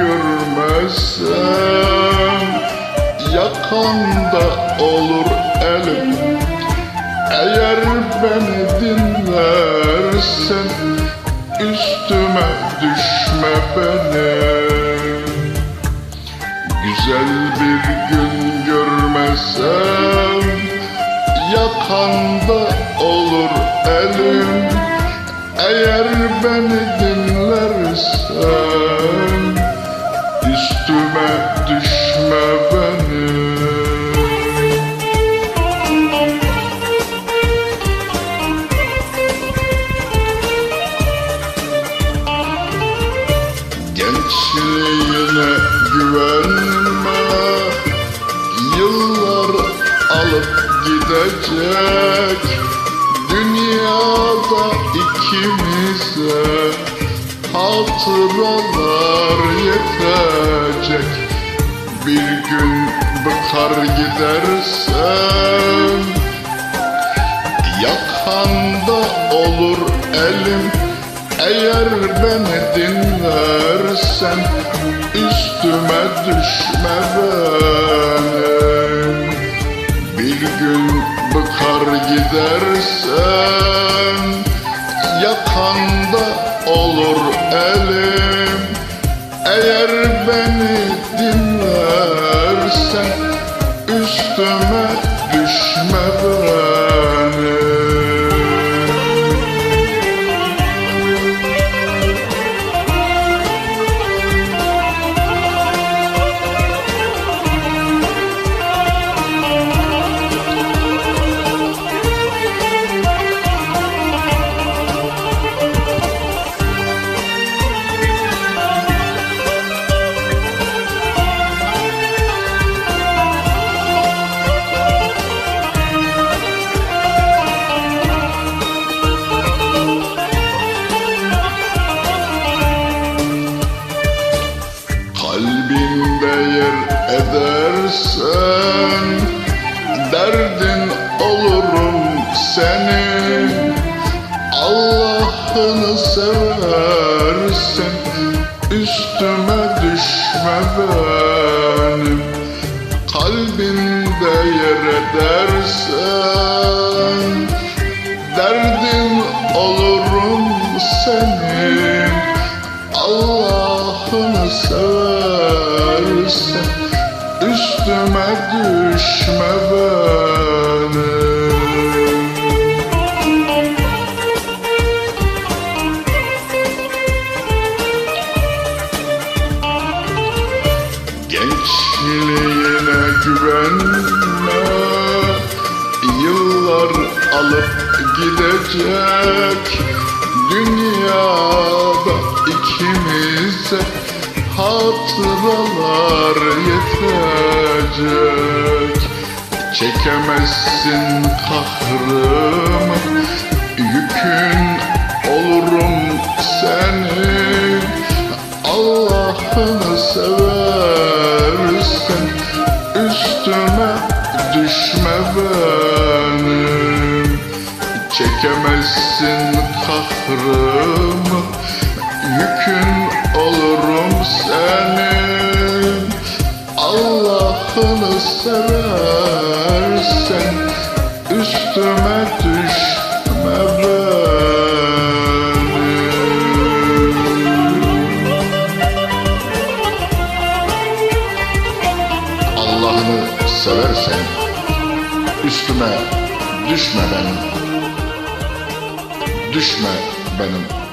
görmezsem Yakanda olur elim. Eğer beni dinlersen Üstüme düşme benim Güzel bir gün görmesem Yakanda olur elim. Eğer beni dinlersen düşme benim Gençliğine güvenme. Yıllar alıp gidecek. Dünyada ikimize Hatıralar yetecek bıkar gidersen Yakanda olur elim. Eğer beni dinlersen Üstüme düşme benim. Bir gün bıkar gidersen Yakanda olur elim. Eğer beni dinlersen Üstüme düşme benim Kalbinde yer edersen Derdin olurum senin Allah'ını seversen Üstüme düşme benim. Kalbinde yer edersen Derdin olurum senin Allah'ını seversen Üstüme düşme benim. Gençliğine güvenme Yıllar alıp gidecek. Dünyada ikimize hatıralar yetecek. Çekemezsin kahrımı. Yükün olurum senin. Allah'ını seversen Üstüme düşme benim. Çekemezsin kahrımı Üstüme düşme benim Allah'ını seversen üstüme düşme benim Düşme benim